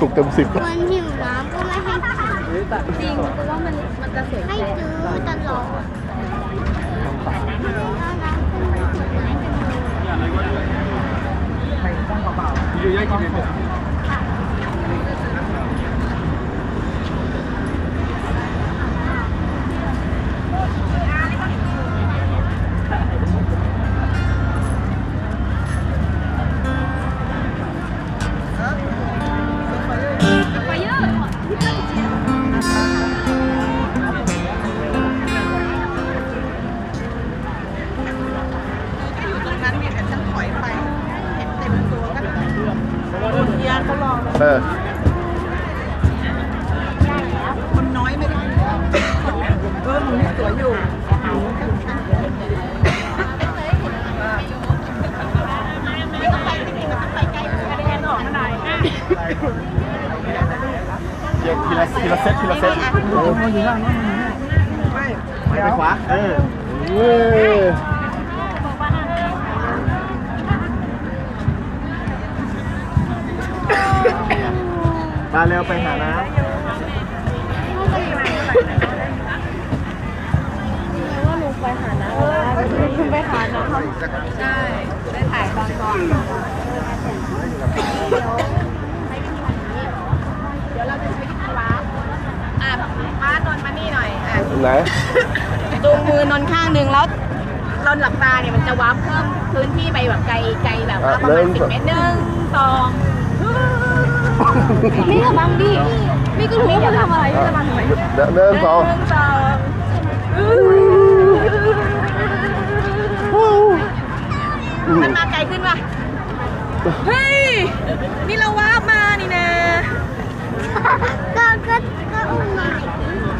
สุกเต็มสิบมันหิวน้ำก็ไม่ให้ซื้อจริงเพราะว่ามันมันจะเสียให้ซื้อตลอดอาน้ำขึ้นไปถึงไหนกันเลย เขารอเออคนน้อยไม่ได้เออหนูนี่สวยอยู่ทีละทีละเซตทีละเซตไม่ไปขวาเออเว้ยมาเร็ว ไปหาน้ว่าหนูไปหาน้ำไปหาน้ำใช่ได้ถ่ายตอนก่อนเดี๋ยวเราจะใช้ที่ว้าอะป้านอนมานี่หน่อยอะำไหนจูงมือนอนข้างหนึ่งแล้วเราหลับตาเนี่ยมันจะวับเพิ่มพื้นที่ไปแบบไกลไกลแบบว่าประมาณสิบเมตรหนึ่งสอง ไม่ระวังดิไม่ก็รู้ว่าจะทำอะไรไม่ระวังทำไมเดินเดินสองหนึ่งสองมันมาไกลขึ้นป่ะ เฮ้ย นี่เราว้าบมานี่นะก็ก็ก็อุ้มหน่อย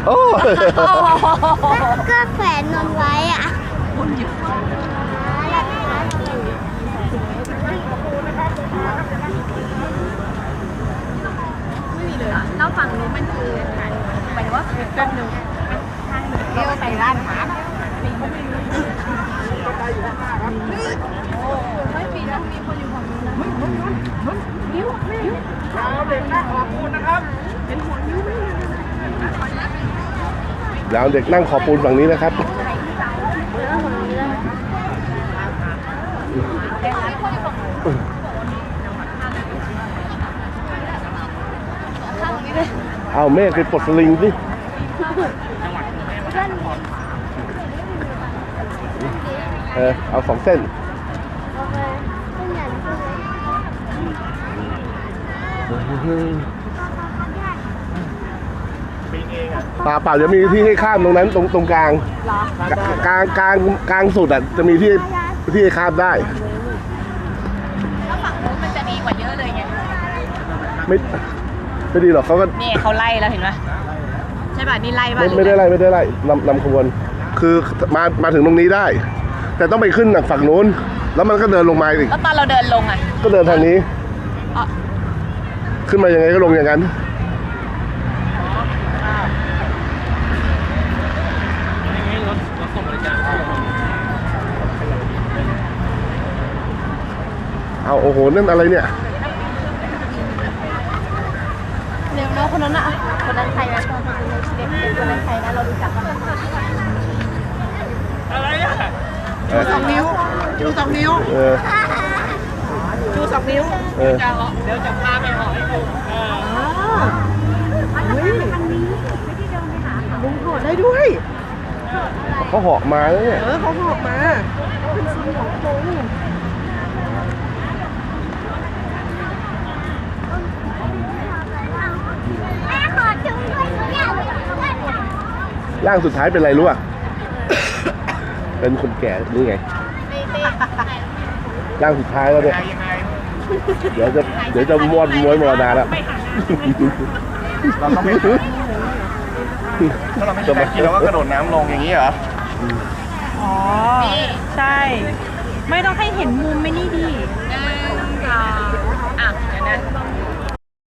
โอ้ก็ก็แขวนนอนไว้อะ ไม่มีเลยแล้วฝั่งนู้นมันคือหายหมาย ถึงว่าด้านหนึ่งทางหนึ่งเที่ยวไปร้านค้าไม่ปีแล้วมีคนอยู่ฝั่งนู้นนะนิ้วนิ้วแล้วเด็กนั่งขอบปูนฝั่งนี้นะครับเอาเมฆไปปลดสลิงสิ เออเอาสองเส้นโอเคขึ้นอย่างขึ้นเลยป่าเปล่าจะมีที่ให้ข้ามตรงนั้นตรงตรงกลางกลางกลางกลางสุดอะจะมีที่ที่ให้ข้ามได้แล้วฝั่งนู้นมันจะดีกว่าเยอะเลยไงไม่ไม่ดีหรอกเขาก็นี่เขาไล่แล้วเห็นไหม ใช่ป่ะนี่ไล่ป่ะไม่ไม่ได้ไล่ไม่ได้ไล่นำนำขบวน คือมามาถึงตรงนี้ได้ แต่ต้องไปขึ้นฝั่งนู้น แล้วมันก็เดินลงมาอีก แล้วตอนเราเดินลงอะก็เดินทางนี้ อ๋อขึ้นมายังไงก็ลงอย่างนั้น เอาโอ้โหนั่นอะไรเนี่ย เร็วแล้วคนนั้นอะคนนั้นใครนะคนนั้นเด็กๆคนนั้นใครนะเรารู้จักกันชูสองนิ้วชูสองนิ้วเออชูสองนิ้วเออเดี๋ยวจะพาไปหอยดูอ๋อเฮ้ยลุงถอดได้ด้วยเขาเหาะมาแล้วเนี่ยเออเขาหอบมา แม่ขอจุ้งด้วยหนูอยากไปกับเพื่อนอะ ร่างสุดท้ายเป็นอะไรรู้อะ เป็นคนแก่นี่ไง ร่างสุดท้ายแล้วเนี่ย เดี๋ยวจะเดี๋ยวจะมวดมวยมรณาแล้วเราต้องไม่ถ้าเราไม่มีใครกินเราก็กระโดดน้ำลงอย่างนี้เหรอ อ๋อ ใช่ ไม่ต้องให้เห็นมุมไม่นี่ดีหนึ่งสองอะเดี๋ยวนะ